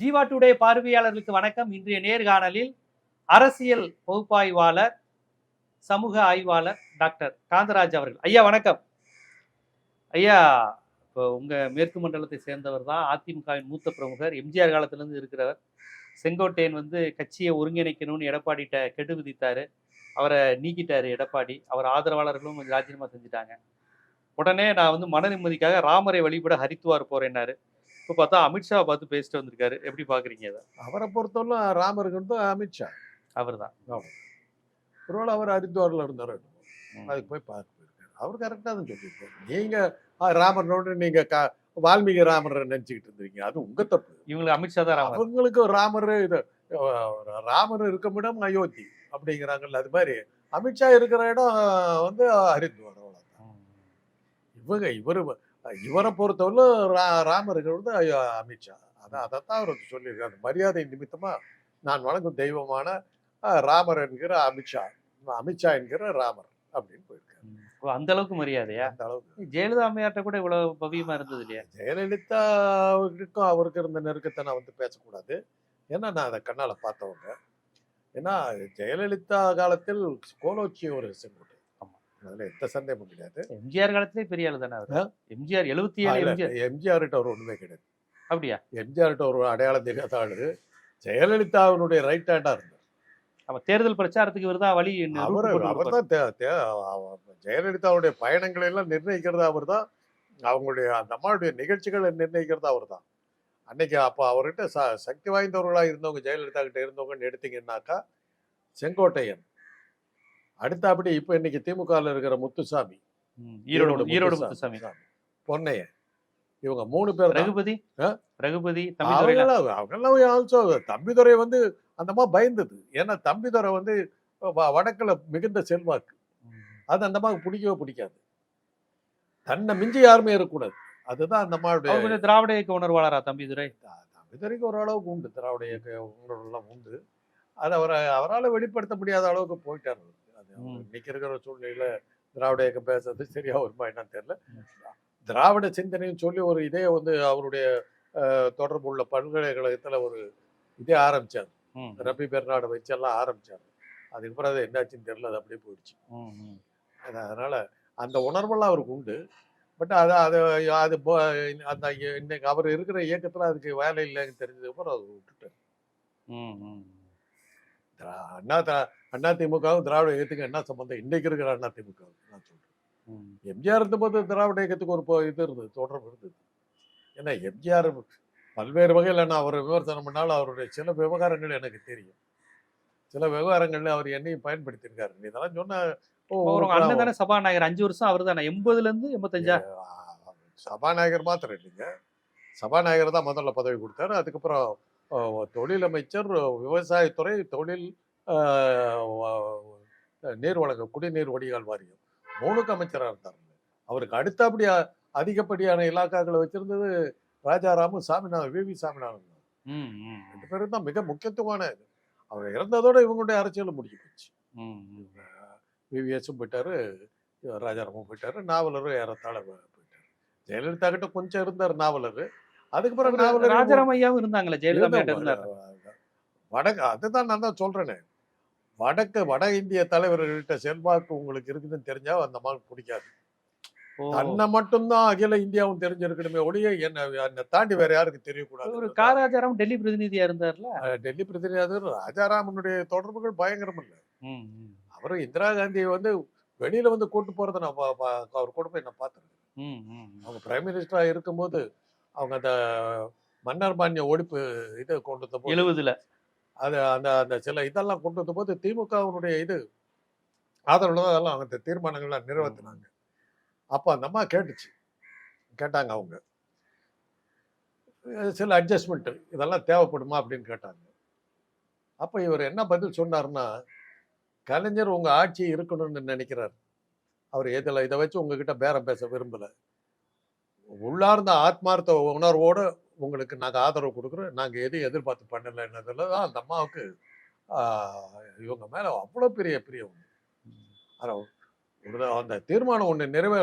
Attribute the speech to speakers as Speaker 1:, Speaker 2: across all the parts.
Speaker 1: Jeeva today பார்வையாளர்களுக்கு வணக்கம். இன்றைய நேர்காணலில் அரசியல் பகுப்பாய்வாளர் சமூக ஆய்வாளர் டாக்டர் காந்தராஜ் அவர்கள். ஐயா வணக்கம். ஐயா இப்போ உங்கள் மேற்கு மண்டலத்தை சேர்ந்தவர் தான் அதிமுகவின் மூத்த பிரமுகர் எம்ஜிஆர் காலத்திலேருந்து இருக்கிறவர். செங்கோட்டையன் வந்து கட்சியை ஒருங்கிணைக்கணும்னு எடப்பாடிட்ட கெடு விதித்தார். அவரை நீக்கிட்டார் எடப்பாடி. அவர் ஆதரவாளர்களும் ராஜினாமா செஞ்சுட்டாங்க. உடனே நான் வந்து மன நிம்மதிக்காக ராமரை வழிபட ஹரித்துவார் போகிறேன்னாரு இப்போ பார்த்தா அமித்ஷாவை பார்த்து பேசிட்டு வந்திருக்காரு. எப்படி பாக்குறீங்க அதை
Speaker 2: அவரை பொறுத்தவரை ராமருக்கு அமித்ஷா
Speaker 1: அவர் தான்.
Speaker 2: ஒருவேளை அவர் ஹரித்வாரில் இருந்தார். அதுக்கு போய் பார்க்க போயிருக்காரு. அவர் கரெக்டாக தான் சொல்லியிருக்காரு. நீங்க ஆ, ராமர்னோட நீங்க க வால்மீகி ராமரை நினைச்சுக்கிட்டு இருந்தீங்க அது உங்க தப்பு.
Speaker 1: இவங்களுக்கு அமித்ஷா தான் ராமர்.
Speaker 2: அவங்களுக்கு ராமர் இது ராமர் இருக்கும் இடம் அயோத்தி அப்படிங்கிறாங்கல்ல அது மாதிரி. அமித்ஷா இருக்கிற இடம் வந்து ஹரித்வார் அவ்வளோதான் இவங்க இவர் இவரை பொறுத்தவரை ரா ராமர் இருக்கிறது ஐயோ, அமித்ஷா. அதான் அதைத்தான் அவர் சொல்லியிருக்காரு. மரியாதை நிமித்தமா நான் வணங்கும் தெய்வமான ராமர் என்கிற அமித்ஷா அமித்ஷா என்கிற ராமர் அப்படின்னு போயிருக்காரு.
Speaker 1: அந்த அளவுக்கு மரியாதையா?
Speaker 2: அந்த அளவுக்கு.
Speaker 1: ஜெயலலிதா அம்மையார்ட்ட கூட இவ்வளவு பவியமா இருந்தது இல்லையா?
Speaker 2: ஜெயலலிதா அவருக்கும் அவருக்கு இருந்த நெருக்கத்தை நான் வந்து பேசக்கூடாது. ஏன்னா நான் அதை கண்ணால பார்த்தவங்க. ஏன்னா ஜெயலலிதா காலத்தில் கோலோச்சி ஒரு செங்கோட்டை. அதுல எந்த சந்தேகமும் கிடையாது.
Speaker 1: எம்ஜிஆர் காலத்திலே பெரிய ஆளு தானே அவர். எம்ஜிஆர் எழுபத்தி ஏழு எம்ஜிஆர்.
Speaker 2: கிட்ட ஒரு ஒண்ணுமே கிடையாது.
Speaker 1: அப்படியா?
Speaker 2: எம்ஜிஆர் கிட்ட ஒரு அடையாளம் தெரியாத ஆளு ஜெயலலிதாவினுடைய ரைட் ஹேண்டா இருந்தார்.
Speaker 1: அப்ப தேர்தல் பிரச்சாரத்துக்கு இவர் தான் வழி
Speaker 2: அவர் அவர் தான் ஜெயலலிதாவுடைய பயணங்களை எல்லாம் நிர்ணயிக்கிறது அவர் தான். அவங்களுடைய அந்த அம்மாவுடைய நிகழ்ச்சிகளை நிர்ணயிக்கிறது அவர் தான். அன்னைக்கு அப்போ அவர்கிட்ட ச சக்தி வாய்ந்தவர்களாக இருந்தவங்க ஜெயலலிதா கிட்ட இருந்தவங்கன்னு எடுத்தீங்கன்னாக்கா செங்கோட்டையன் அடுத்தபடி இப்போ இன்னைக்கு திமுகவில் இருக்கிற முத்துசாமி
Speaker 1: ஈரோடு ஈரோடு முத்துசாமி.
Speaker 2: பொன்னையன். இவங்க மூணு பேர்.
Speaker 1: ரகுபதி? ரகுபதி தம்பிதுரை
Speaker 2: அவங்கெல்லாம் அவங்கெல்லாம் ஆல்சோ தம்பிதுரை வந்து அந்த அம்மா பயந்தது. ஏன்னா தம்பிதுரை வந்து வடக்குல மிகுந்த செல்வாக்கு. அது அந்த அம்மாவுக்கு பிடிக்கவே பிடிக்காது. தன்னை மிஞ்சி யாருமே இருக்கக்கூடாது. அதுதான் அந்த
Speaker 1: கொஞ்சம் திராவிட இயக்க உணர்வாளரா தம்பிதுரை?
Speaker 2: தம்பிதுரைக்கு ஓரளவுக்கு உண்டு. திராவிட இயக்க உணர்வுலாம் உண்டு. அது அவரை அவரால் வெளிப்படுத்த முடியாத அளவுக்கு போயிட்டார் அவரு. அது. இன்னைக்கு இருக்கிற சூழ்நிலையில திராவிட இயக்கம் பேசுறது சரியா வருமா என்னன்னு தெரியல. திராவிட சிந்தனைன்னு சொல்லி ஒரு இதே வந்து அவருடைய தொடர்பு உள்ள பல்கலைக்கழகத்துல ஒரு இதே ஆரம்பிச்சார் ரபி பெர்னாடை வச்சு எல்லாம் ஆரம்பிச்சார் அதுக்கப்புறம் அது என்னாச்சுன்னு தெரியல அது அப்படியே போயிடுச்சு. அது அதனால அந்த உணர்வெல்லாம் அவருக்கு உண்டு பட் அது அது அது அந்த இன்னைக்கு அவர் இருக்கிற இயக்கத்துல அதுக்கு வேலை இல்லைன்னு தெரிஞ்சதுக்கப்புறம் அவர் விட்டுட்டார்
Speaker 1: ம், ம்.
Speaker 2: அண்ணா அண்ணா திமுகவும் திராவிட இயக்கத்துக்கு என்ன சம்பந்தம்? இன்னைக்கு இருக்கிற அண்ணா திமுக நான் சொல்றேன். எம்ஜிஆர் இருந்தபோது திராவிட இயக்கத்துக்கு ஒரு இது இருந்தது தொடர்பு இருந்தது. ஏன்னா எம்ஜிஆர் பல்வேறு வகையில் நான் அவரை விமர்சனம் பண்ணாலும் அவருடைய சில விவகாரங்கள் எனக்கு தெரியும். சில விவகாரங்கள்ல அவர் என்னையும் பயன்படுத்தியிருக்காரு. நீ இதெல்லாம் சொன்ன
Speaker 1: அண்ணன் தானே சபாநாயகர். அஞ்சு வருஷம் அவர் தானே. எண்பதுல இருந்து எண்பத்தஞ்சா?
Speaker 2: சபாநாயகர் மாத்திரம் இல்லைங்க. சபாநாயகர் தான் முதல்ல பதவி கொடுத்தாரு. அதுக்கப்புறம் தொழில் அமைச்சர் விவசாயத்துறை தொழில் நீர் வழங்க குடிநீர் வடிகால் வாரியம். மூணுக்கு அமைச்சராக இருந்தார். அவருக்கு அடுத்தபடி அதிகப்படியான இலாக்காக்களை வச்சிருந்தது ராஜாராமும் சாமிநாதன் வி. வி. சாமிநாதன். தான்.
Speaker 1: ம், ம்,
Speaker 2: ரெண்டு பேரும் தான் மிக முக்கியத்துவமான இது. அவர் இறந்ததோட இவங்களுடைய அரசியல் முடிஞ்சு போச்சு. விவிஎஸும் போயிட்டாரு ராஜாராமும் போயிட்டாரு நாவலரும் ஏறத்தாழ போயிட்டாரு. ஜெயலலிதா கிட்ட கொஞ்சம் இருந்தார் நாவலர். அதுக்கப்புறம்
Speaker 1: அவரு ராஜாராம் ஐயாவும் இருந்தாங்களே ஜெயலலிதா
Speaker 2: வடக்கு அதுதான் நான் தான் சொல்றேனே. வடக்கு வட இந்திய தலைவர்கள்ட்ட செல்வாக்கு உங்களுக்கு இருக்குதுன்னு தெரிஞ்சா அந்த மாதிரி பிடிக்காது. தன்னை மட்டும்தான் அகில இந்தியாவும் தெரிஞ்சிருக்கணுமே ஒழிய என்ன தாண்டி வேற யாருக்கு
Speaker 1: ஒரு
Speaker 2: தெரியக்கூடாது
Speaker 1: காராஜாராம் டெல்லி பிரதிநிதியா இருந்தார்ல?
Speaker 2: டெல்லி பிரதிநிதி ராஜாராமனுடைய தொடர்புகள் பயங்கரம் இல்லை. அவரும் இந்திரா காந்தியை வந்து வெளியில வந்து கூட்டு போறதை நான் அவர் கூட போய் நான் பார்த்துருக்கேன். அவங்க பிரைம் மினிஸ்டரா இருக்கும்போது அவங்க அந்த மன்னர் மானிய ஒழிப்பு இதை கொண்டு வந்த போது
Speaker 1: எழுவதுல.
Speaker 2: அது அந்த அந்த சில இதெல்லாம் கொண்டு வந்த போது திமுகவினுடைய இது ஆதரவுல தான் அதெல்லாம் அந்த தீர்மானங்கள்லாம் நிறைவேற்றினாங்க அப்போ அந்த அம்மா கேட்டுச்சு. கேட்டாங்க அவங்க. சில அட்ஜஸ்ட்மெண்ட் இதெல்லாம் தேவைப்படுமா அப்படின்னு கேட்டாங்க. அப்போ இவர் என்ன பதில் சொன்னாருன்னா கலைஞர் உங்க ஆட்சி இருக்கணும்னு நினைக்கிறார். அவர் எதில் இதை வச்சு உங்ககிட்ட பேரம் பேச விரும்பல. உள்ளார்ந்த ஆத்மார்த்த உணர்வோட உங்களுக்கு நாங்கள் ஆதரவு கொடுக்குறோம். நாங்கள் எதையும் எதிர்பார்த்து பண்ணலைன்னதுல தான் அந்த அம்மாவுக்கு இவங்க மேலே அவ்வளோ பெரிய பிரியம். ஆனா, ஒரு அந்த தீர்மானம் ஒன்று நிறைவே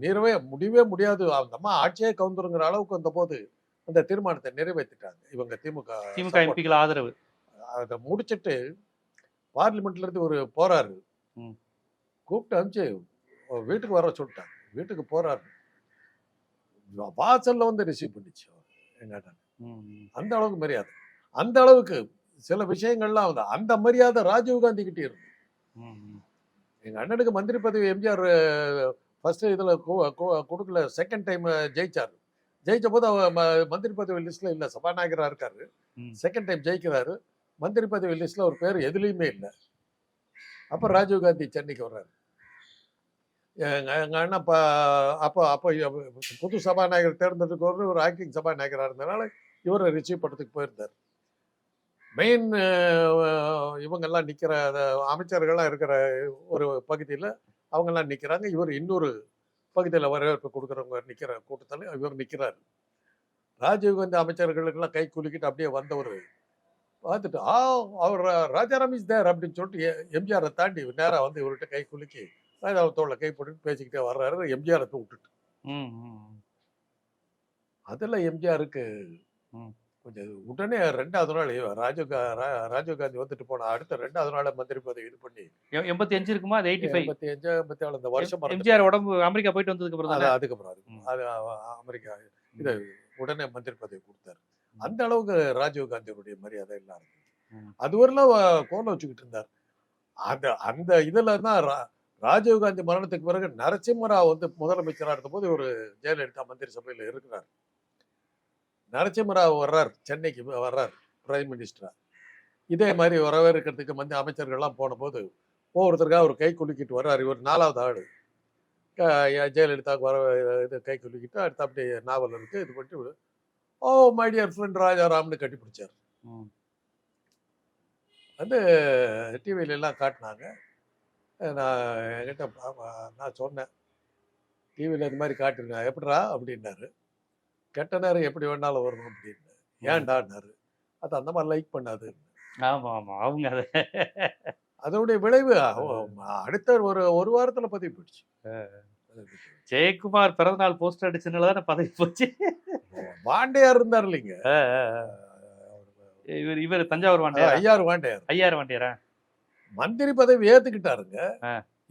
Speaker 2: நிறைவே முடியவே முடியாது. அந்த அம்மா ஆட்சியே கவுந்துருங்கிற அளவுக்கு வந்த போது அந்த தீர்மானத்தை நிறைவேற்றிட்டாங்க இவங்க திமுக
Speaker 1: திமுக. எம்பிகள் ஆதரவு.
Speaker 2: அதை முடிச்சிட்டு பார்லிமெண்ட்ல இருந்து ஒரு போறாரு. கூப்பிட்டு அனுப்பிச்சு வீட்டுக்கு வர சொல்லிட்டாங்க. வீட்டுக்கு போறாரு. வாசல்ல வந்து ரிசீவ் பண்ணிச்சு எங்க அண்ணன்
Speaker 1: ம், ம்.
Speaker 2: அந்த அளவுக்கு மரியாதை. அந்த அளவுக்கு சில விஷயங்கள்லாம் வந்து அந்த மரியாதை ராஜீவ் காந்தி கிட்டே இருக்கு. எங்க அண்ணனுக்கு மந்திரி பதவி எம்ஜிஆர் ஃபர்ஸ்ட் இதுல கொடுக்கல செகண்ட் டைம் ஜெயிச்சாரு. ஜெயிச்ச போது அவர் மந்திரி பதவி லிஸ்ட்ல இல்ல சபாநாயகரா இருக்காரு. செகண்ட் டைம் ஜெயிக்கிறாரு. மந்திரி பதவி லிஸ்ட்ல ஒரு பேர் எதுலயுமே இல்லை. அப்ப ராஜீவ் காந்தி சென்னைக்கு வர்றாரு. எங்க எங்க அண்ணன் அப்போ அப்போ புது சபாநாயகர் தேர்ந்தெடுக்க ஒரு ஆக்டிங் சபாநாயகராக இருந்ததுனால இவரை ரிசீவ் படத்துக்கு போயிருந்தார். மெயின் இவங்கெல்லாம் நிற்கிற அந்த அமைச்சர்கள்லாம் இருக்கிற ஒரு பகுதியில் அவங்கெல்லாம் நிற்கிறாங்க இவர் இன்னொரு பகுதியில் வரவேற்பு கொடுக்குறவங்க நிற்கிற கூட்டத்தில் இவர் நிற்கிறார் ராஜீவ்காந்தி அமைச்சர்களுக்கெல்லாம் கை குலுக்கிட்டு அப்படியே வந்தவர் பார்த்துட்டு ஆ அவர் ராஜாராம் இஸ் தேர் அப்படின்னு சொல்லிட்டு எ- எம்ஜிஆரை தாண்டி நேராக வந்து இவர்கிட்ட கை குலுக்கி ராஜாவை தோளில் கை போட்டுட்டு பேசிக்கிட்டே வர்றாரு. எம்ஜிஆரை விட்டுட்டு. அதில் எம்ஜிஆருக்கு. கொஞ்சம் உடனே ரெண்டாவது நாள் ராஜீவ் ராஜீவ் காந்தி வந்துட்டு போன அடுத்த ரெண்டாவது நாள் மந்திரி பதவி இது பண்ணி
Speaker 1: எண்பத்தி அஞ்சு இருக்குமா? அது எயிட்டி ஃபைவ்
Speaker 2: எண்பத்தி அஞ்சு எண்பத்தி ஏழு இந்த வருஷம்.
Speaker 1: எம்ஜிஆர் உடம்பு அமெரிக்கா போயிட்டு வந்ததுக்கு அப்புறம்
Speaker 2: அதுக்கப்புறம் அது அமெரிக்கா இது உடனே மந்திரி பதவி கொடுத்தாரு. அந்த அளவுக்கு ராஜீவ் காந்தியுடைய மரியாதை எல்லாம் இருக்கு. அது வரலாம் கோலம் வச்சுக்கிட்டு இருந்தார். அந்த அந்த இதுல தான் ரா- ராஜீவ் காந்தி மரணத்துக்கு பிறகு நரசிம்மராவ் வந்து முதலமைச்சராக இருந்தபோது ஒரு ஜெயலலிதா மந்திரி சபையில் இருக்கிறார். நரசிம்மராவ் வர்றார் சென்னைக்கு வர்றார் பிரைம் மினிஸ்டரா இதே மாதிரி வரவேற்கிறதுக்கு மந்திரி அமைச்சர்கள்லாம் போன போது ஒவ்வொருத்தருக்காக ஒரு கை குலுக்கிட்டு வர்றார். இவர் நாலாவது ஆள். ஜெயலலிதாவுக்கு வர இது கை குலுக்கிட்டு அடுத்து அப்படி நாவல் இருக்கு இது பண்ணிட்டு ஓ மை டியர் ஃப்ரெண்ட் ராஜாராம்னு கட்டி பிடிச்சார்.
Speaker 1: ம்.
Speaker 2: வந்து டிவியில எல்லாம் காட்டினாங்க. நான் என்கிட்ட நான் சொன்னேன் டிவியில் இது மாதிரி காட்டிருக்கேன் எப்படிடா? அப்படின்னாரு. கெட்ட நேரம் எப்படி வேணாலும் வரும் அப்படின்னு ஏன்டான்னாரு? அது அந்த மாதிரி லைக் பண்ணாது
Speaker 1: ஆமா ஆமா. அவங்க அதை
Speaker 2: அதோடைய விளைவு அடுத்த ஒரு ஒரு வாரத்துல பதிவு போயிடுச்சு.
Speaker 1: ஜெயக்குமார் பிறந்தநாள் போஸ்டர் அடிச்சதுனால தானே பதவி போச்சு?
Speaker 2: வாண்டையார் இருந்தார் இல்லைங்க.
Speaker 1: இவர் இவர் தஞ்சாவூர் வாண்டியார்?
Speaker 2: ஐயாறு வாண்டையார்.
Speaker 1: ஐயாயிரம் வாண்டியாரா?
Speaker 2: மந்திரி பதவி ஏத்துக்கிட்டாருங்க.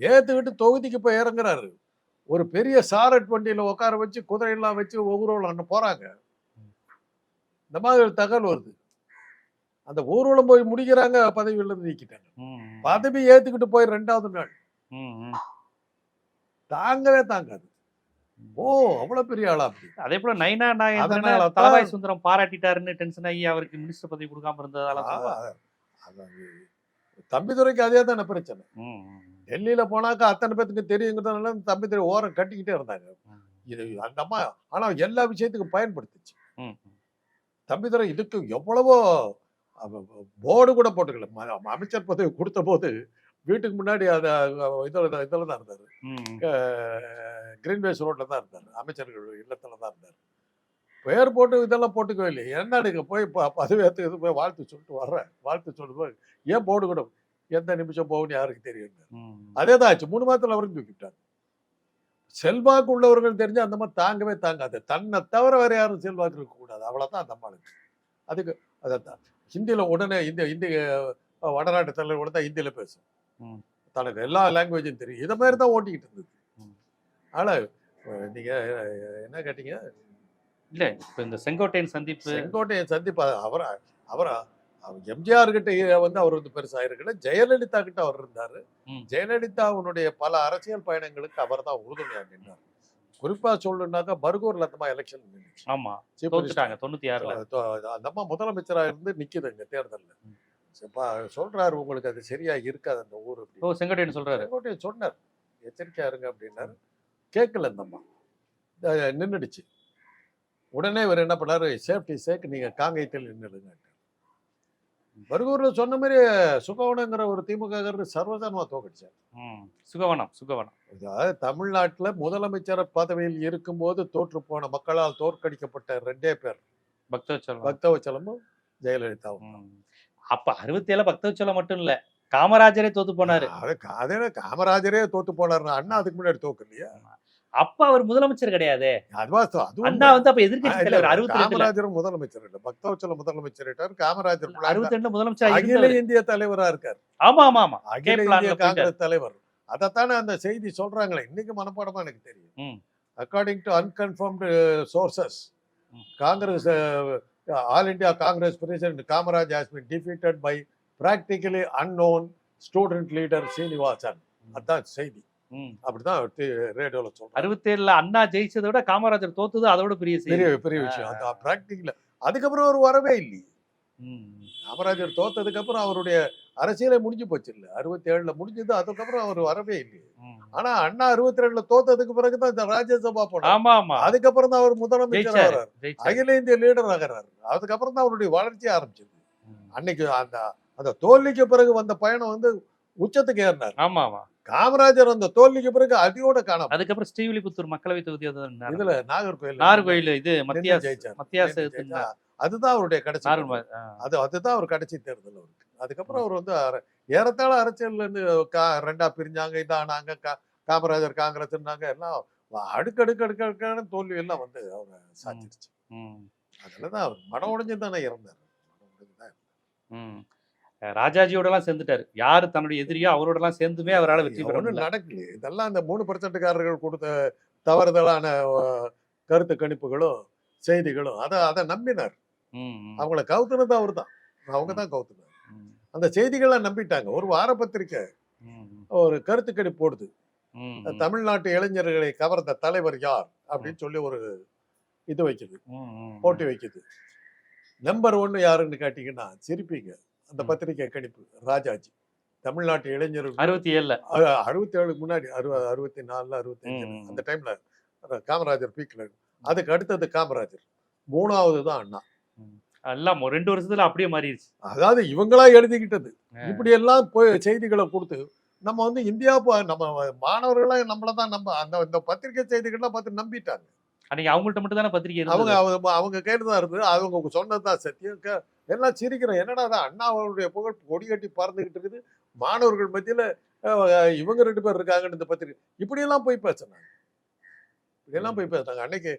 Speaker 2: ஏத்துக்கிட்டு தொகுதிக்கு போய் இறங்குறாரு. ஒரு பெரிய சாரட் வண்டியில உட்கார வச்சு குதிரையெல்லாம் வச்சு ஊர்வலம் போறாங்க. இந்த மாதிரி ஒரு தகவல் வருது. அந்த ஊர்வலம் போய் முடிக்கிறாங்க பதவியில இருந்து நீக்கிட்டாங்க. பதவி ஏத்துக்கிட்டு போய் ரெண்டாவது நாள். தாங்கவே தாங்காது. ஓ அவ்வளவு பெரிய ஆளா
Speaker 1: அதே போல நைனா
Speaker 2: தான்
Speaker 1: தலவாய் சுந்தரம் பாராட்டிட்டாருன்னு டென்ஷன் ஆகி அவருக்கு மினிஸ்டர் பதவி கொடுக்காம இருந்ததால
Speaker 2: தம்பிதுரைக்கு அதே தானே பிரச்சனை. டெல்லியில போனாக்கா அத்தனை பேத்துக்கு தெரியுங்கிறதுனால தம்பிதுரை ஓரம் கட்டிக்கிட்டே இருந்தாங்க இது அந்த அம்மா ஆனா எல்லா விஷயத்துக்கும் பயன்படுத்துச்சு. தம்பிதுரை இதுக்கு எவ்வளவோ போர்டு கூட போட்டுக்கல. அமைச்சர் பதவி கொடுத்த போது வீட்டுக்கு முன்னாடி அத இதில் இதில் தான் இருந்தார். கிரீன்வேஸ் ரோட்ல தான் இருந்தார். அமைச்சர்கள் இல்லத்துல தான் இருந்தார். பெயர் போட்டு இதெல்லாம் போட்டுக்கவே இல்லை என்ன நீங்க போய் ப- பதவி ஏற்றுக்கு போய் வாழ்த்து சொல்லிட்டு வர்றேன் வாழ்த்து சொல்லிட்டு போய் ஏன் கூட எந்த நிமிஷம் போகும்னு யாருக்கு தெரியும். அதே தான் ஆச்சு. மூணு மாதத்துல அவரும் தூக்கிட்டாங்க செல்வாக்கு உள்ளவர்கள் தெரிஞ்சு அந்த மாதிரி தாங்கவே தாங்காது. தன்னை தவிர வேற யாரும் செல்வாக்கு இருக்கக்கூடாது அவ்வளவுதான் அந்த அம்மாளுக்கு. அதுக்கு அதான் ஹிந்தியில உடனே இந்த இந்தி அஹ், வடநாட்டு தலைவர் கூட தான் ஹிந்தியில பேசும். தனக்கு எல்லா லாங்குவேஜும் தெரியும். இதை மாதிரி தான் ஓட்டிக்கிட்டு இருந்தது.
Speaker 1: ம்.
Speaker 2: ஆனா அஹ், நீங்க அஹ், என்ன கேட்டீங்க?
Speaker 1: இல்ல இப்ப இந்த செங்கோட்டையன் சந்திப்பு.
Speaker 2: செங்கோட்டையை சந்திப்பா அவரா அவரா எம்ஜிஆர் கிட்ட வந்து அவர் வந்து பெருசா இருக்கல ஜெயலலிதா கிட்ட அவர் இருந்தாரு.
Speaker 1: ம்.
Speaker 2: ஜெயலலிதாவுடைய பல அரசியல் பயணங்களுக்கு அவர் தான் உறுதுணையா நின்றார் குறிப்பா சொல்லணும்னாக்கா பர்கூர்ல அந்த எலெக்ஷன்
Speaker 1: ஆமா தோத்துட்டாங்க தொண்ணூத்தி ஆறுல
Speaker 2: அந்த அம்மா முதலமைச்சரா இருந்து நிக்குதுங்க தேர்தல்ல. சொல்றாரு உங்களுக்கு அது சரியா இருக்காது அந்த ஊர்
Speaker 1: ஓ. செங்கோட்டையன் சொல்றாரு.
Speaker 2: செங்கோட்டையன் சொன்னார் எச்சரிக்கையா இருங்க அப்படின்னாரு. கேட்கல இந்த அம்மா. அஹ் நின்னுடுச்சு. உடனே இவர் என்ன பண்ணாரு சேஃப்டி சேக் நீங்க காங்கயத்தில் நின்னுடுங்க பர்கூர்ல சொன்ன மாதிரி சுகவனங்கிற ஒரு திமுக சர்வசாரமா தோக்கடிச்சார்.
Speaker 1: சுகவனம் சுகவனம்.
Speaker 2: அதாவது தமிழ்நாட்டுல முதலமைச்சர் பதவியில் இருக்கும்போது தோற்று போன மக்களால் தோற்கடிக்கப்பட்ட ரெண்டே பேர்.
Speaker 1: பக்தவச்சலம்
Speaker 2: பக்தவச்சலமும் ஜெயலலிதாவும்.
Speaker 1: அப்ப அறுபத்தி ஏழு பக்தவச்சலம் மட்டும் இல்ல காமராஜரே தோத்து போனாரு.
Speaker 2: அது அதே காமராஜரே தோத்து போனாரு அண்ணா அதுக்கு முன்னாடி தோக்கு இல்லையா
Speaker 1: அப்ப அவர் முதலமைச்சர் கிடையாது அண்ணா. வந்து அப்ப தலைவர் அறுபத்தி
Speaker 2: முதலமைச்சர் இல்ல பக்தவச்சல முதலமைச்சர் காமராஜர்
Speaker 1: அறுபத்தி ரெண்டு முதலமைச்சர்
Speaker 2: அகில. இந்திய தலைவரா இருக்கார்
Speaker 1: ஆமா ஆமா ஆமா
Speaker 2: அகில இந்திய. காங்கிரஸ் தலைவர் அதைத்தானே அந்த செய்தி சொல்றாங்களே இன்னைக்கு மனப்பாடமா எனக்கு. தெரியும் according to unconfirmed sources. Congress All India Congress president Kamaraj has been defeated by practically unknown student leader Srinivasan அதான் செய்தி. அப்படிதான் ரேடியோல சொல்றாங்க.
Speaker 1: அறுபத்தி ஏழுல அண்ணா ஜெயிச்சதை விட காமராஜர் தோத்தது அதோட பெரிய
Speaker 2: பெரிய பெரிய விஷயம். அந்த பிராக்டிக்கல அதுக்கப்புறம் அவர் வரவே இல்லையே. காமராஜர் தோத்ததுக்கு அப்புறம் அவருடைய அரசியலே முடிஞ்சு போச்சு இல்ல. அறுபத்தி ஏழுல முடிஞ்சது அதுக்கப்புறம் அவர் வரவே இல்லையே. ஆனா அண்ணா அறுபத்தி ரெண்டுல தோத்ததுக்கு பிறகுதான் இந்த ராஜ்யசபா போனார். அதுக்கப்புறம் தான் அவர் முதலமைச்சர் ஆகிறார். அகில இந்திய லீடர் ஆகிறார். அதுக்கப்புறம் தான் அவருடைய வளர்ச்சி ஆரம்பிச்சது. அன்னைக்கு அந்த அந்த தோல்விக்கு பிறகு வந்த பயணம் வந்து உச்சத்துக்கு ஏறினார்.
Speaker 1: ஆமா ஆமா.
Speaker 2: காமராஜர் அந்த தோல்விக்கு பிறகு அடியோட காணாம
Speaker 1: அதுக்கப்புறம் ஸ்ரீவில்லிபுத்தூர் மக்களவை தொகுதி.
Speaker 2: இதுல நாகர்கோயில்
Speaker 1: நாகர்கோயில் இது மத்திய மத்தியாச.
Speaker 2: அதுதான் அவருடைய கடைசி. அது அதுதான் அவர் கடைசி தேர்தல் அவருக்கு அதுக்கப்புறம் அவர் வந்து ஏறத்தாழ கா- ரெண்டா பிரிஞ்சாங்க இதானாங்க காமராஜர் காங்கிரஸ்னாங்க எல்லாம் அடுக்கடுக்கு அடுக்கடுக்கான தோல்வி எல்லாம் வந்து அவங்க சாதிச்சிருச்சு
Speaker 1: ம்.
Speaker 2: அதுலதான் அவர் மனம் உடைஞ்சு தானே இறந்தார் மனம் உடைஞ்சு தான்.
Speaker 1: ராஜாஜியோட எல்லாம் சேர்ந்துட்டாரு. யாரு தன்னுடைய எதிரியோ அவரோட எல்லாம் சேர்ந்துமே அவரால் வெற்றி பெற
Speaker 2: நடக்கலையே இதெல்லாம் அந்த மூணு பர்சன்ட்காரர்கள் கொடுத்த தவறுதலான கருத்து கணிப்புகளும் செய்திகளும் அதை அதை நம்பினார். அவங்கள கவுத்துனது அவர் தான் அவங்க தான் கவுத்துனார். அந்த செய்திகளை நம்பிட்டாங்க. ஒரு வார பத்திரிக்கை ஒரு கருத்து கணிப்பு போடுது. தமிழ்நாட்டு இளைஞர்களை கவர்ந்த தலைவர் யார் அப்படின்னு சொல்லி ஒரு இது வைக்குது. போட்டி வைக்குது. நம்பர் ஒன்னு யாருன்னு கேட்டீங்கன்னா சிரிப்பீங்க. அந்த
Speaker 1: ம்.
Speaker 2: பத்திரிக்கை கணிப்பு ராஜாஜி. தமிழ்நாட்டு இளைஞர்கள்
Speaker 1: அறுபத்தி ஏழுல
Speaker 2: அறுபத்தி ஏழுக்கு முன்னாடி அறுபது அறுபத்தி நாலுல அறுபத்தி
Speaker 1: ம், ம்.
Speaker 2: அந்த டைம்ல காமராஜர் பீக்ல அதுக்கு அடுத்தது காமராஜர். மூணாவது தான் அண்ணா.
Speaker 1: எல்லாம் ரெண்டு வருஷத்துல அப்படியே மாறிடுச்சு.
Speaker 2: அதாவது இவங்களா எழுதிக்கிட்டது. இப்படி எல்லாம் போய் செய்திகளை கொடுத்து நம்ம வந்து இந்தியா நம்ம மாணவர்களா நம்மள தான் நம்ம அந்த இந்த பத்திரிகை செய்திகள்லாம் பார்த்து நம்பிட்டாங்க.
Speaker 1: அன்னைக்கு அவங்கள்ட்ட மட்டும் தானே பத்திரிக்கை
Speaker 2: அவங்க அவங்க அவங்க கையில தான் இருந்தது அவங்க சொன்னதுதான் சத்தியம். க- எல்லாம் சிரிக்கிறோம். என்னடா அது அண்ணா அவருடைய புகழ் கொடி கட்டி பறந்துகிட்டு இருக்குது. மாணவர்கள் மத்தியில இவங்க ரெண்டு பேர் இருக்காங்கன்னு இந்த பத்திரிகை இப்படியெல்லாம் போய் பேசினாங்க இப்படியெல்லாம் போய் பேசினாங்க அன்னைக்கு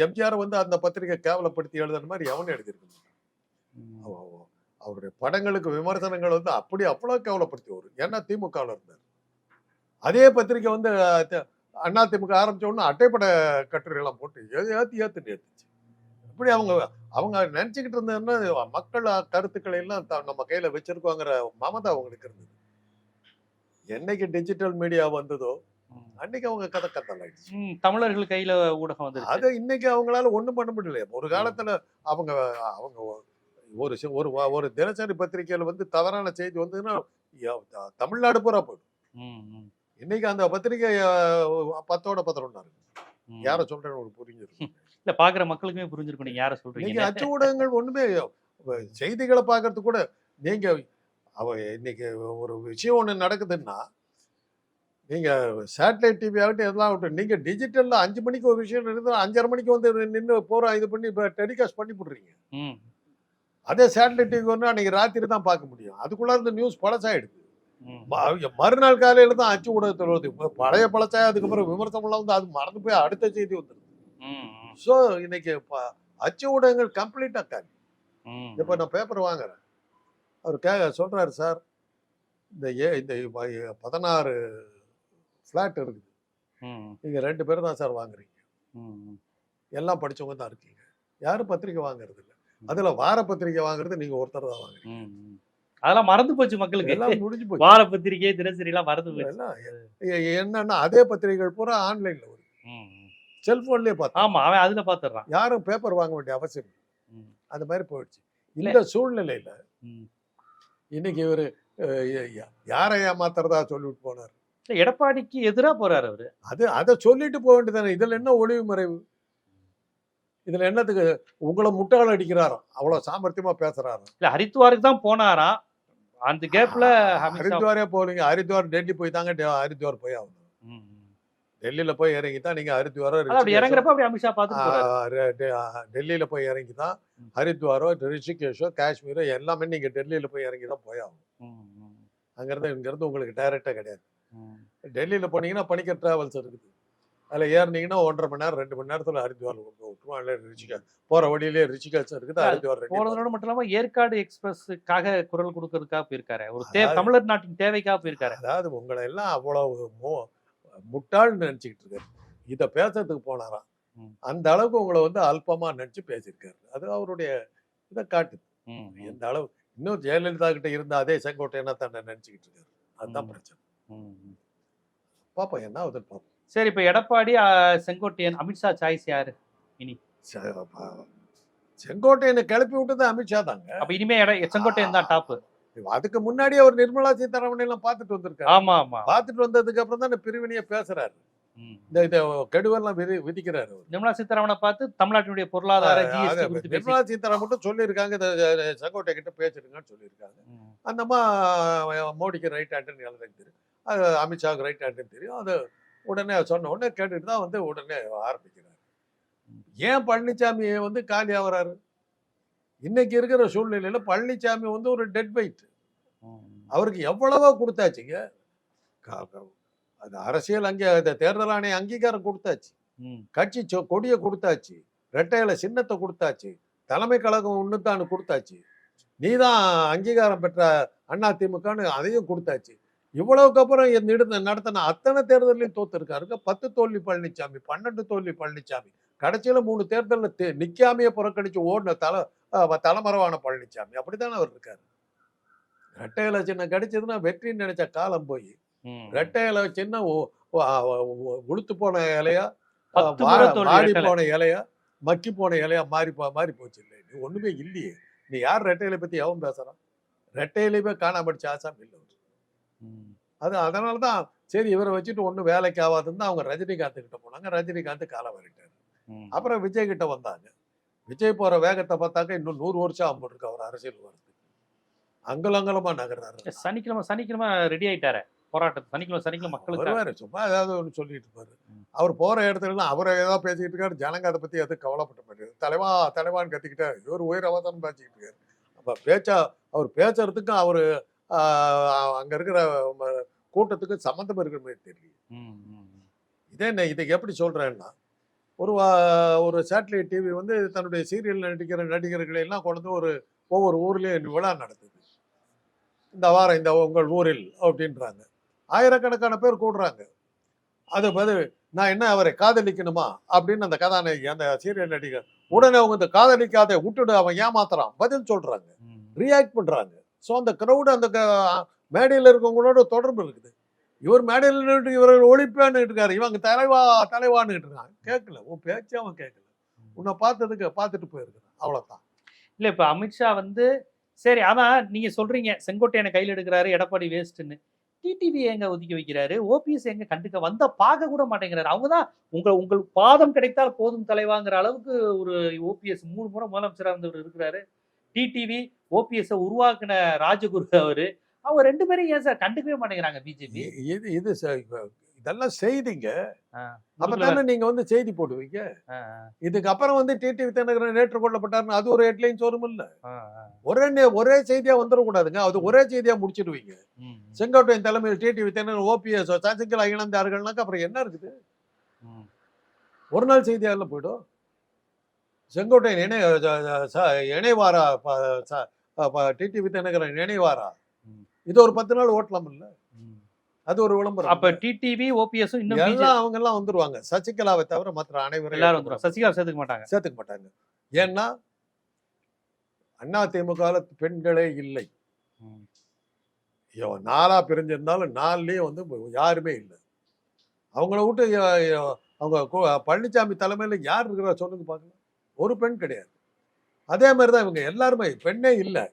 Speaker 2: எம்ஜிஆர் வந்து அந்த பத்திரிகை கேவலப்படுத்தி எழுதுன மாதிரி எவனும் எழுதியிருக்க அவருடைய படங்களுக்கு விமர்சனங்கள் வந்து அப்படி அவ்வளவு கேவலப்படுத்தி வரும் ஏன்னா திமுகவில் இருந்தார். அதே பத்திரிக்கை வந்து அஹ், த- அண்ணா திமுக ஆரம்பிச்ச உடனே அட்டைப்பட கட்டுரை எல்லாம் போட்டு ஏத்து ஏத்துன்னு ஏத்துச்சு. இப்படி அவங்க அவங்க நினைச்சுக்கிட்டு இருந்ததுன்னா மக்கள் கருத்துக்களை எல்லாம் த- நம்ம கையில வச்சிருக்கோங்கிற மமதை அவங்களுக்கு இருந்தது. என்னைக்கு டிஜிட்டல் மீடியா வந்ததோ. அன்னைக்கு அவங்க கதை கத்தலாயிடுச்சு
Speaker 1: தமிழர்கள் கையில ஊடகம் வந்துருச்சு.
Speaker 2: அதை இன்னைக்கு அவங்களால ஒண்ணும் பண்ண முடியல ஒரு காலத்துல அவங்க அவங்க ஒரு ஒரு ஒரு தினசரி பத்திரிகையில வந்து தவறான செய்தி வந்ததுன்னா தமிழ்நாடு பூரா போயிடும். இன்னைக்கு அந்த பத்திரிகை பத்தோட பத்திரம்னா இருக்கு
Speaker 1: ம்.
Speaker 2: யார சொல்றேன்னு ஒரு புரிஞ்சிருக்கு
Speaker 1: இல்ல பாக்குற மக்களுக்குமே புரிஞ்சிருக்கும் நீங்க யார சொல்றீங்க
Speaker 2: இன்னைக்கு அச்சு ஊடகங்கள் ஒண்ணுமே செய்திகளை பார்க்கறது கூட நீங்க அவ இன்னைக்கு ஒரு விஷயம் ஒண்ணு நடக்குதுன்னா நீங்க சேட்டலைட் டிவி ஆகட்டும் எல்லாம் ஆகட்டும் நீங்க டிஜிட்டல்ல அஞ்சு மணிக்கு ஒரு விஷயம் நடக்குது அஞ்சரை மணிக்கு வந்து நின்று போறா இது பண்ணி இப்போ டெலிகாஸ்ட் பண்ணி போடுறீங்க. அதே சேட்டலைட் டிவி வந்து அன்னைக்கு ராத்திரி தான் பார்க்க முடியும். அதுக்குள்ள இருந்த நியூஸ் பழசாயிடுது. மறுநாள் காலையில தான் அச்சு ஊடகத்தில் வருது. பழைய பழசாய அதுக்கப்புறம் விமர்சனம்லாம் வந்து அது மறந்து போய் அடுத்த செய்தி வந்துருது. ஸோ இன்னைக்கு அச்சு ஊடகங்கள் கம்ப்ளீட்டா காலி. இப்போ நான் பேப்பர் வாங்குறேன். அவர் கே சொல்றாரு சார் இந்த ஏ இந்த பதினாறு ஃப்ளாட் இருக்குது.
Speaker 1: ம்,
Speaker 2: நீங்க ரெண்டு பேரும் தான் சார் வாங்குறீங்க. எல்லாம் படிச்சவங்க தான் இருக்கீங்க. யாரும் பத்திரிக்கை வாங்குறது இல்ல. அதுல வார பத்திரிக்கை வாங்குறது நீங்க ஒருத்தர் தான் வாங்குறீங்க.
Speaker 1: அதெல்லாம் மறந்து போச்சு மக்களுக்கு.
Speaker 2: எல்லாம் முடிஞ்சு போச்சு.
Speaker 1: வார பத்திரிகை தினசரி எல்லாம் மறந்து போச்சு.
Speaker 2: என்னன்னா அதே பத்திரிகைகள் பூரா ஆன்லைன்ல வருது.
Speaker 1: ம், ம்.
Speaker 2: செல்போன்லயே பார்த்தா
Speaker 1: ஆமா அவன் அதுல பாத்துறான்.
Speaker 2: யாரும் பேப்பர் வாங்க வேண்டிய அவசியம். அந்த மாதிரி போயிடுச்சு. இந்த சூழ்நிலையில. இன்னைக்கு இவரு யாரை ஏமாத்துறதா சொல்லிட்டு போனார்.
Speaker 1: எடப்பாடிக்கு எதிரா போறாரு அவரு.
Speaker 2: அது அதை சொல்லிட்டு போக வேண்டியதானே இதுல என்ன ஒளிவு மறைவு? இதுல என்னத்துக்கு? உங்களை முட்டாள் அடிக்கிறாராம் அவ்வளவு சாமர்த்தியமா பேசுறாராம்.
Speaker 1: இல்ல ஹரித்வாருக்கு தான் போனாராம். அந்த கேப்ல
Speaker 2: ஹரித்வாரே போலீங்க ஹரித்வார் டெல்லி போய் தாங்க ஹரித்வார் போய் ஆகணும். டெல்லியில போய் இறங்கி தான் நீங்க ஹரித்வாரோ
Speaker 1: அதான் அப்படி இறங்குறப்ப அப்படி அமித்ஷா
Speaker 2: டெல்லியில போய் இறங்கி தான். ஹரித்வாரோ ரிஷிகேஷோ காஷ்மீரோ எல்லாமே நீங்க டெல்லியில போய் இறங்கி தான் போய் ஆகணும் அங்கிருந்து இங்கிருந்து உங்களுக்கு டைரக்டா கிடையாது. டெல்லியில போனீங்கன்னா பணிக்கர் டிராவல்ஸ் இருக்குது அதில் ஏறினீங்கன்னா ஒன்றரை மணி நேரம் ரெண்டு மணி நேரத்தில் ஹரித்வார் விட்டுருவோம். இல்லை ரிஷிகா போகிற வழியிலே ரிஷிகாஸ் இருக்குது ஹரித்வார்
Speaker 1: போறதோட மட்டும் இல்லாம ஏற்காடு எக்ஸ்பிரஸ்க்காக குரல் கொடுக்கறதுக்காக போயிருக்காரு. ஒரு தே தமிழர் நாட்டின் தேவைக்காக போயிருக்காரு.
Speaker 2: அதாவது உங்களை எல்லாம் அவ்வளவு மோ முட்டாள்னு நினச்சிக்கிட்டு இருக்காரு. இதை பேசுறதுக்கு போனாராம். அந்த அளவுக்கு உங்களை வந்து அல்பமா நினச்சி பேசியிருக்காரு. அது அவருடைய இதை காட்டுது. எந்த அளவு இன்னும் ஜெயலலிதா கிட்ட இருந்த அதே செங்கோட்டையனா தன்னை நினச்சிக்கிட்டு இருக்காரு. அதுதான். பிரச்சனை. பார்ப்போம் என்ன ஆகுதுன்னு பார்ப்போம்.
Speaker 1: சரி இப்ப எடப்பாடி செங்கோட்டையன் அமித்ஷா சாய்ஸ் யாரு?
Speaker 2: ப- செங்கோட்டையனை கிளப்பி விட்டது அமித்ஷா தாங்க.
Speaker 1: அப்ப இனிமே எட- செங்கோட்டையன் தான் டாப்
Speaker 2: அதுக்கு முன்னாடியே அவர் நிர்மலா சீதாராமன் எல்லாம் பார்த்துட்டு வந்திருக்காரு.
Speaker 1: ஆமா ஆமா.
Speaker 2: பார்த்துட்டு வந்ததுக்கு அப்புறம் தான் பிரிவினையை பேசுறாரு. இந்த இதை கெடுவெல்லாம் விதி விதிக்கிறாரு.
Speaker 1: நிர்மலா சீதாராமனை பார்த்து தமிழ்நாட்டினுடைய பொருளாதார
Speaker 2: நிர்மலா சீதாராமன் மட்டும் சொல்லியிருக்காங்க இந்த செங்கோட்டை கிட்ட பேசிருங்கன்னு சொல்லியிருக்காங்க.
Speaker 1: ம்,
Speaker 2: அந்த அம்மா மோடிக்கு ரைட் ஹேண்டுன்னு எனக்கு தெரியும் அது அமித்ஷாவுக்கு ரைட் ஹேண்டுன்னு தெரியும். அது உடனே சொன்ன உடனே கேட்டுட்டு தான் வந்து உடனே ஆரம்பிக்கிறாரு. ஏன் பழனிசாமி வந்து காலி ஆகுறாரு? இன்னைக்கு இருக்கிற சூழ்நிலையில பழனிசாமி வந்து ஒரு டெட்
Speaker 1: ம்,
Speaker 2: அவருக்கு எவ்வளவோ கொடுத்தாச்சுங்க. அது அரசியல் அங்கே அந்த தேர்தல் ஆணைய அங்கீகாரம் கொடுத்தாச்சு. கட்சி கொடியை கொடுத்தாச்சு. ரெட்டையில சின்னத்தை கொடுத்தாச்சு. தலைமை கழகம் ஒண்ணுத்தானு கொடுத்தாச்சு. நீதான் அங்கீகாரம் பெற்ற அண்ணா திமுகன்னு அதையும் கொடுத்தாச்சு. இவ்வளவுக்கு அப்புறம் நடத்தின அத்தனை தேர்தலையும் தோத்துருக்காருங்க. பத்து தோல்வி பழனிசாமி பன்னெண்டு தோல்வி பழனிசாமி கடைசியில மூணு தேர்தலில் நிக்காமையே புறக்கணிச்சு ஓடின தலை தலைமறைவான பழனிசாமி அப்படித்தானே அவர் இருக்காரு. ரெட்டையில சின்ன கிடைச்சதுன்னா வெற்றின்னு நினைச்ச காலம் போய். ரெட்டையில சின்ன உளுத்து போன இலையா வாடி. போன இலையா மக்கி போன இலையா மாறி போ- மாறி போச்சு இல்லை நீ ஒண்ணுமே இல்லையே. நீ யார் ரெட்டையில பத்தி எவன் பேசுறான்? ரெட்டையிலையுமே காணாம படிச்ச ஆசாமி இல்லை. அது அதனால தான் சரி இவரை வச்சுட்டு ஒன்றும் வேலைக்கு ஆகாதுன்னு தான் அவங்க ரஜினிகாந்த் கிட்ட போனாங்க. ரஜினிகாந்த் காலம் வரிட்டாரு. அப்புறம் விஜய் கிட்ட வந்தாங்க. விஜய் போற வேகத்தை பார்த்தாக்க இன்னும் நூறு வருஷம் ஆகும் இருக்கு அவர் அரசியல் வரது அங்கலங்கலமா நகர்றாரு.
Speaker 1: சனிக்கிழமை சனிக்கிழமை ரெடி ஆயிட்டாரு. போராட்டம் சனிக்கிழமை சனிக்கிழமை மக்களுக்கு.
Speaker 2: வருவாரு. சும்மா ஏதாவது ஒன்று சொல்லிட்டு இருப்பாரு. அவர் போற இடத்துல அவரை ஏதாவது பேசிக்கிட்டு இருக்காரு. ஜனங்க அதை பத்தி எதுவும் கவலைப்பட்ட மாட்டாரு. தலைவா தலைவான்னு கத்திக்கிட்டாரு. இவர் உயிர் அவதாரம் பேசிக்கிட்டு இருக்காரு. அப்ப பேச்சா அவர் பேசுறதுக்கும் அவரு அங்க இருக்கிற கூட்டத்துக்கு சம்மந்தம் இருக்கிற மாதிரி தெரியல. இதே என்ன இதை எப்படி சொல்றேன்னா ஒரு ஒரு சேட்டலைட் டிவி வந்து தன்னுடைய சீரியல் நடிக்கிற நடிகர்களை எல்லாம் கொண்டு ஒரு ஒவ்வொரு ஊர்லயும் விழா நடத்துது. இந்த வாரம் இந்த உங்கள் ஊரில் அப்படின்றாங்க. ஆயிரக்கணக்கான பேர் கூடுறாங்க. அது பதில் நான் என்ன அவரை காதலிக்கணுமா? அப்படின்னு அந்த கதாநாயகி அந்த சீரியல் நடிகர் உடனே அவங்க இந்த காதலிக்காத விட்டுடு அவன் ஏமாத்துறான். பதில் சொல்றாங்க. ரியாக்ட் பண்றாங்க. ஸோ அந்த க்ரௌடு அந்த க- மேடையில் இருக்கவங்களோட தொடர்பு இருக்குது. இவர் மேடையில் நின்னுட்டு இவர்கள் ஒழிப்பேன்னு இருக்காரு. இவங்க தலைவா தலைவான்னு இருக்காங்க. கேட்கல. உன் பேச்சு அவன் கேட்கல. உன்னை பார்த்ததுக்கு பார்த்துட்டு போயிருக்கிறான் அவ்வளோதான்
Speaker 1: இல்லை இப்போ அமித்ஷா வந்து சரி அதான் நீங்கள் சொல்கிறீங்க செங்கோட்டையனை கையில் எடுக்கிறாரு எடப்பாடி வேஸ்ட்டுன்னு. டிடிவி எங்க ஒதுக்கி வைக்கிறாரு? ஓபிஎஸ் எங்க கண்டுக்க வந்தா பார்க்க கூட மாட்டேங்கிறாரு. அவங்கதான் உங்க உங்கள் பாதம் கிடைத்தால் போதும் தலைவாங்கிற அளவுக்கு ஒரு ஓபிஎஸ் மூணு முறை முதலமைச்சராக இருந்தவர் இருக்கிறாரு. டிடிவி ஓபிஎஸ் உருவாக்குன ராஜகுரு அவரு. அவங்க ரெண்டு பேரும் ஏன் சார் கண்டுக்கவே மாட்டேங்கிறாங்க பிஜேபி
Speaker 2: இது இது இதெல்லாம் செய்திங்க. அப்பதானே நீங்க வந்து செய்தி போடுவீங்க? இதுக்கு அப்புறம் வந்து டிடிவி தினகரன் நேற்று கொல்லப்பட்டாருன்னு அது ஒரு ஹெட்லைன்ஸ் வரும் இல்ல. ஒரே ஒரே செய்தியா வந்துடக்கூடாதுங்க. அது ஒரே செய்தியா முடிச்சிடுவீங்க. செங்கோட்டையன் தலைமையில் டிடிவி தினகரன் ஓபிஎஸ் சசிகலா இணைந்தார்கள்னாக்க அப்புறம் என்ன இருக்குது? ஒரு நாள் செய்தியால போயிடும். செங்கோட்டையன் இணை இணைவாரா டிடிவி தினகரன்
Speaker 1: ம்.
Speaker 2: இது ஒரு பத்து நாள் ஓட்டலாம் இல்ல அது ஒரு விளம்பரம்.
Speaker 1: அப்ப டிடிவி ஓபிஎஸ் இன்னும்
Speaker 2: எல்லாம் அவங்க எல்லாம் வந்துருவாங்க. சசிகலாவை தவிர மற்ற அனைவரும்
Speaker 1: எல்லாரும் வந்துரும் சசிகலா சேர்த்துக்க மாட்டாங்க.
Speaker 2: சேர்த்துக்க மாட்டாங்க. ஏன்னா அண்ணா திமுக பெண்களே இல்லை. ஐயோ, நாலா பிரிஞ்சிருந்தாலும் நாலுலயும் வந்து யாருமே இல்லை. அவங்கள விட்டு அவங்க பழனிசாமி தலைமையில யார் இருக்கிறா சொல்லுங்க பார்க்கலாம் ஒரு பெண் கிடையாது. அதே மாதிரி தான் இவங்க எல்லாருமே பெண்ணே இல்லை.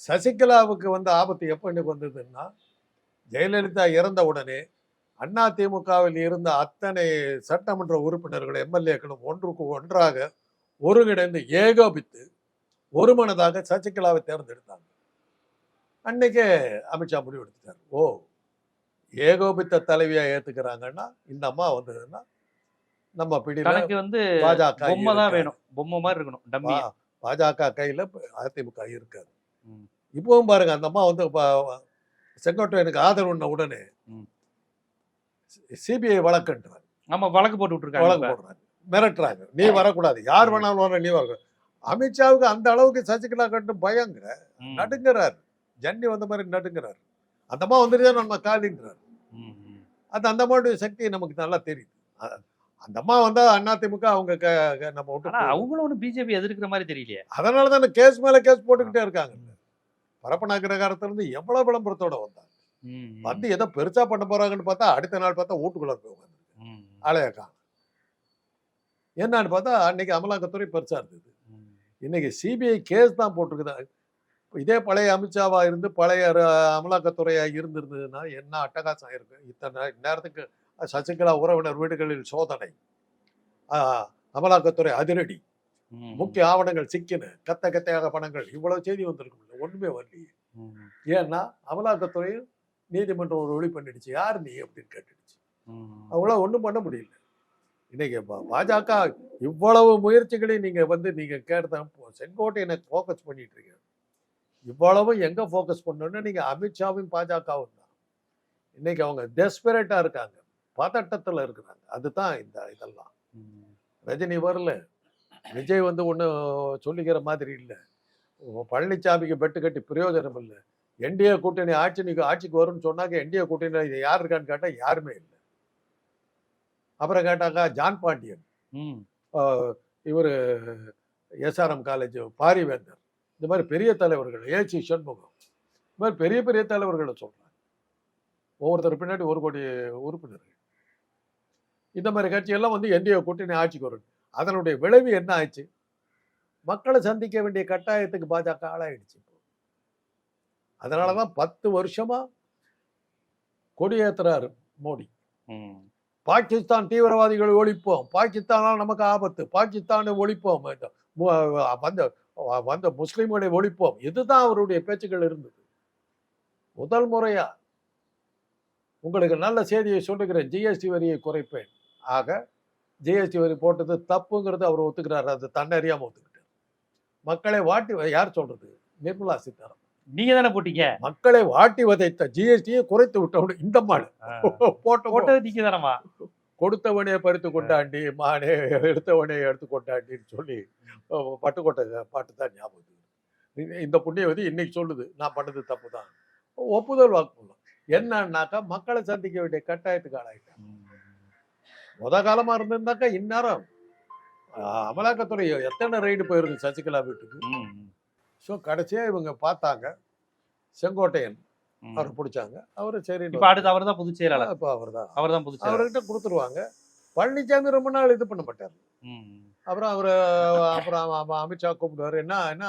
Speaker 2: சசிகலாவுக்கு வந்த ஆபத்து எப்போ எனக்கு வந்ததுன்னா ஜெயலலிதா இறந்த உடனே அண்ணா திமுகவில் இருந்த அத்தனை சட்டமன்ற உறுப்பினர்கள் எம்எல்ஏக்களும் ஒன்றுக்கு ஒன்றாக ஒருங்கிணைந்து ஏகோபித்து ஒருமனதாக சசிகலாவை தேர்ந்தெடுத்தாங்க. அன்னைக்கே அமித்ஷா முடிவு எடுத்துட்டார் ஓ ஏகோபித்த தலைவியா ஏத்துக்கிறாங்கன்னா இந்த அம்மா வந்ததுன்னா நம்ம
Speaker 1: தனக்கு வந்து
Speaker 2: பாஜக
Speaker 1: பொம்மை தான். வேணும். பொம்மை மாதிரி இருக்கணும்.
Speaker 2: பாஜக கையில அதிமுக இருக்காது. இப்பவும் பாருங்க அந்த அம்மா வந்து செங்கோட்டையனுக்கு ஆதரவுன்ன உடனே. சிபிஐ வழக்குன்றாங்க
Speaker 1: நம்ம வழக்கு போட்டு விட்டுருக்காங்க
Speaker 2: வழக்கு. போடுறாங்க மிரட்டுறாங்க நீ வரக்கூடாது. யார் வேணாலும் வர நீ வரக்கூடாது அமித்ஷாவுக்கு அந்த அளவுக்கு சசிகலா கட்டு பயங்க
Speaker 1: ம்,
Speaker 2: நடுங்கிறார். ஜன்னி வந்த மாதிரி நடுங்கிறார். அந்தம்மா வந்துருச்சா நம்ம காலின்றார். அது அந்த அம்மாவுடைய சக்தி நமக்கு நல்லா தெரியுது. அந்த அம்மா வந்தா அதிமுக அவங்க நம்ம விட்டு.
Speaker 1: அவங்களும் ஒன்றும் பிஜேபி எதிர்க்கிற மாதிரி தெரியலையே.
Speaker 2: அதனால தான் கேஸ் மேல கேஸ் போட்டுக்கிட்டே இருக்காங்க. பரப்பனாக்கிரகாரத்துல இருந்து எவ்வளவு விளம்பரத்தோட வந்தாங்க. வந்து ஏதோ பெருசா பண்ண போறாங்கன்னு பார்த்தா அடுத்த நாள் பார்த்தா வீட்டுக்குள்ள போய் உட்காந்து காணும் என்னன்னு பார்த்தா அன்னைக்கு அமலாக்கத்துறை பெருசா இருந்தது. இன்னைக்கு சிபிஐ கேஸ் தான் போட்டிருக்குது? இதே பழைய அமித்ஷாவா இருந்து பழைய அமலாக்கத்துறையா இருந்திருந்ததுன்னா என்ன அட்டகாசம் இருக்கு இத்தனை நேரத்துக்கு சசிகலா உறவினர் வீடுகளில் சோதனை. அமலாக்கத்துறை அதிரடி. முக்கிய ஆவணங்கள் சிக்கின. கத்த கத்தையாக பணங்கள். இவ்வளவு செய்தி வந்திருக்கும் ஒண்ணுமே வரலையே. ஏன்னா அமலாக்கத்துறையும் நீதிமன்றம் ஒரு ஒளி பண்ணிடுச்சு. யார் நீ அப்படின்னு கேட்டுடுச்சு.
Speaker 1: ம்.
Speaker 2: அவங்களால ஒண்ணும் பண்ண முடியல. இன்னைக்கு பா- பாஜக இவ்வளவு முயற்சிகளையும் நீங்க வந்து நீங்க கேட்டதான் செங்கோட்டையனை ஃபோக்கஸ் பண்ணிட்டு இருக்கீங்க. இவ்வளவு எங்க ஃபோக்கஸ் பண்ணணும்னா நீங்க அமித்ஷாவும் பாஜகவும் தான். இன்னைக்கு அவங்க டெஸ்பரேட்டா இருக்காங்க. பதட்டத்துல இருக்கிறாங்க. அதுதான் இந்த இதெல்லாம். ரஜினி வரல. விஜய் வந்து ஒன்றும் சொல்லிக்கிற மாதிரி இல்லை. பழனிசாமிக்கு பெட்டு கட்டி பிரயோஜனம் இல்லை. என்டிஏ கூட்டணி ஆட்சி ஆட்சிக்கு வரும்னு சொன்னாங்க என்டிஏ கூட்டணியில் இது யார் இருக்கான்னு கேட்டால் யாருமே இல்லை. அப்புறம் கேட்டாக்கா ஜான் பாண்டியன். இவர் எஸ்ஆர்எம் காலேஜ் பாரிவேந்தர். இந்த மாதிரி பெரிய தலைவர்கள் ஏசி சண்முகம். இந்த மாதிரி பெரிய பெரிய தலைவர்களை சொல்றாங்க. ஒவ்வொருத்தர் பின்னாடி ஒரு கோடி உறுப்பினர்கள். இந்த மாதிரி கட்சியெல்லாம் வந்து என்டிஏ கூட்டணி ஆட்சிக்கு வரும் அதனுடைய விளைவு என்ன ஆச்சு மக்களை சந்திக்க வேண்டிய கட்டாயத்துக்கு பாஜக ஆளாயிடுச்சு இப்போ. அதனாலதான் பத்து வருஷமா கொடியேத்துறாரு மோடி. பாகிஸ்தான் தீவிரவாதிகளை ஒழிப்போம். பாகிஸ்தானால் நமக்கு ஆபத்து. பாகிஸ்தானை ஒழிப்போம். வந்த வந்த முஸ்லிம்களை ஒழிப்போம். இதுதான் அவருடைய பேச்சுக்கள் இருந்தது. முதல் முறையா. உங்களுக்கு நல்ல செய்தியை சொல்லுகிறேன். ஜிஎஸ்டி வரியை குறைப்பேன். ஆக ஜிஎஸ்டி வரி போட்டது தப்புங்கிறது அவர் ஒத்துக்கிறாரு. அது தன்னறியாம ஒத்துக்கிட்டார். மக்களை வாட்டி யார் சொல்றது? நிர்மலா சீதாராமன்.
Speaker 1: நீங்க தானே போட்டீங்க?
Speaker 2: மக்களை வாட்டி வதைத்த ஜிஎஸ்டியை குறைத்து விட்டவன் இந்த மாடு. போட்ட
Speaker 1: போட்டது நீங்க தானமா
Speaker 2: கொடுத்தவனே பறித்து கொண்டாண்டி மானே எடுத்தவனே எடுத்து கொண்டாண்டின்னு சொல்லி பட்டுக்கோட்டை பாட்டு தான் ஞாபகம் இந்த- இந்த புண்ணியவதி இன்னைக்கு சொல்லுது நான் பண்ணது தப்பு தான் ஒப்புதல் வாக்குமூலம். என்னன்னாக்கா மக்களை சந்திக்க வேண்டிய கட்டாயத்துக்கு ஆளாயிட்டாங்க. முத காலமா இருந்திருந்தாக்கா இந்நேரம் அமலாக்கத்துறை எத்தனை ரைடு போயிருக்கு சசிகலா வீட்டுக்கு? ஸோ கடைசியா இவங்க பார்த்தாங்க செங்கோட்டையன். அவர் பிடிச்சாங்க. அவரு சரி
Speaker 1: இப்ப அடுத்து அவர் தான் பொதுச் செயலாளர்.
Speaker 2: இப்போ அவர் தான்
Speaker 1: அவர் தான் பொதுச்
Speaker 2: அவர்கிட்ட கொடுத்துருவாங்க. பழனிசாமி ரொம்ப நாள் இது பண்ண மாட்டார். அப்புறம் அவர் அப்புறம் அமித்ஷா கூப்பிடுவாரு. என்ன என்ன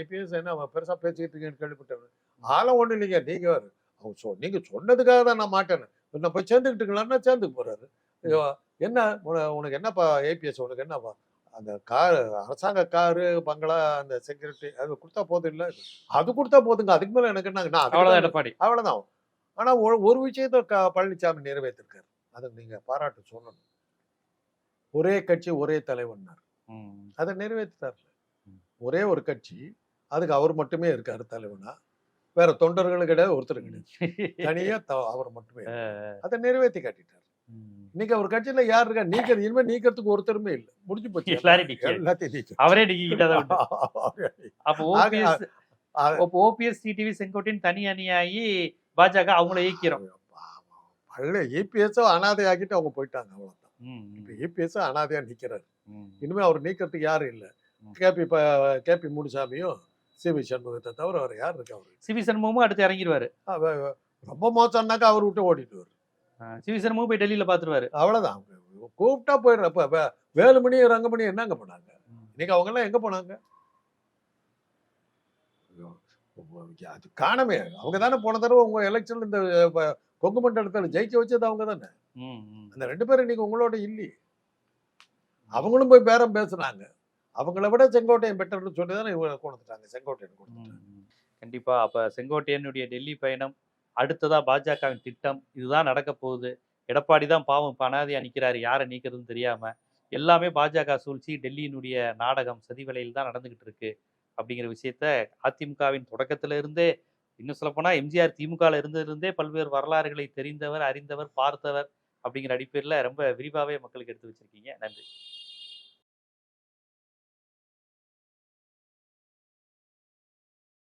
Speaker 2: ஏபிஎஸ் என்ன அவன் பெருசா பேசிக்கிட்டு இருக்கீங்கன்னு கேள்விப்பட்டவர். ஆள ஒண்ணு இல்லைங்க நீங்க வேறு. அவங்க சொ நீங்க சொன்னதுக்காக தான் நான் மாட்டேன்னு. நான் போய் சேர்ந்துக்கிட்டுங்களான்னா சேர்ந்துக்கு போறாரு. ஐயோ, என்ன? உன- உனக்கு என்னப்பா ஏபிஎஸ் உனக்கு என்னப்பா? அந்த கார் அரசாங்க காரு பங்களா அந்த செக்யூரிட்டி அது கொடுத்தா போதும் இல்ல? அது கொடுத்தா போதுங்க. அதுக்கு மேல எனக்கு என்ன நான் அதுக்கு
Speaker 1: அவ்வளவுதான்
Speaker 2: தான்
Speaker 1: எடப்பாடி.
Speaker 2: அவ்வளவுதான். ஆனா ஒரு ஒரு விஷயத்த க- பழனிசாமி நிறைவேற்றிருக்காரு அதை நீங்க பாராட்டு சொல்லணும். ஒரே கட்சி ஒரே தலைவன்னார். அதை நிறைவேற்றிட்டார்ல
Speaker 1: ம்.
Speaker 2: ஒரே ஒரு கட்சி அதுக்கு அவர் மட்டுமே இருக்காரு தலைவனா. வேற தொண்டர்களும் கிடையாது ஒருத்தர் கிடையாது. தனியா அவர் மட்டுமே. அதை நிறைவேற்றி காட்டிட்டார். இன்னைக்கு அவர் கட்சியில யார் இருக்கா? நீக்கிறது இனிமே நீக்கிறதுக்கு ஒருத்தருமே இல்லை. முடிஞ்சு போச்சு. எல்லாத்தையும்
Speaker 1: அவரே அப்போ ஓபிஎஸ்
Speaker 2: ஆக-
Speaker 1: அப்போ ஓபிஎஸ் டிடிவி செங்கோட்டையின் தனி அணியாகி பாஜக அவங்கள இயக்கிறோம்.
Speaker 2: பழைய இபிஎஸ் அனாதை ஆக்கிட்டு அவங்க போயிட்டாங்க அவ்வளவுதான். இப்ப இபிஎஸ் அனாதையா நிக்கிறாரு.
Speaker 1: ம்.
Speaker 2: இனிமே அவர் நீக்கிறதுக்கு யாரும் இல்ல. கேபி கேபி முனுசாமியும் சிவி சண்முகத்தை தவிர அவர் யார் இருக்கா அவரு?
Speaker 1: சிவி சண்முகமும் அடுத்து இறங்கிடுவாரு
Speaker 2: ரொம்ப மோசம்னாக்கா அவர் விட்டு ஓடிட்டு
Speaker 1: ஆ, சிவி சண்முகம் போய் டெல்லியில பாத்துருவாரு.
Speaker 2: அவ்வளவுதான். அவங்க கூப்பிட்டா போயிடுற இப்ப வே- வேலுமணி ரங்கமணி என்னங்க பண்ணாங்க? இன்னைக்கு அவங்க எல்லாம் எங்க போனாங்க? அது காணமே. அவங்க தானே போன தடவை உங்க எலெக்ஷன்ல இந்த கொங்கு மண்டலத்துல ஜெயிக்க வச்சது அவங்க தானே. அந்த ரெண்டு பேரும் இன்னைக்கு உங்களோட இல்லையே. அவங்களும் போய் பேரம் பேசுனாங்க அவங்கள விட செங்கோட்டையன் பெட்டர்னு சொல்லி தானே இவங்க கொடுத்துட்டாங்க செங்கோட்டையன் கொடுத்துட்டாங்க.
Speaker 1: கண்டிப்பா. அப்ப செங்கோட்டையனுடைய டெல்லி பயணம் அடுத்ததா பாஜகவின் திட்டம் இதுதான் நடக்க போகுது. எடப்பாடி தான் பாவம் இப்ப அனாதையா யாரை நீக்கிறதுன்னு தெரியாம. எல்லாமே பாஜக சூழ்ச்சி டெல்லியினுடைய நாடகம் சதிவலையில் தான் நடந்துகிட்டு இருக்கு அப்படிங்கிற விஷயத்த அதிமுகவின் தொடக்கத்துல இருந்தே இன்னும் சொல்லப்போனா எம்ஜிஆர் திமுகவில் இருந்ததிலிருந்தே பல்வேறு வரலாறுகளை தெரிந்தவர் அறிந்தவர் பார்த்தவர் அப்படிங்கிற அடிப்படையில் ரொம்ப விரிவாகவே மக்களுக்கு எடுத்து வச்சிருக்கீங்க. நன்றி.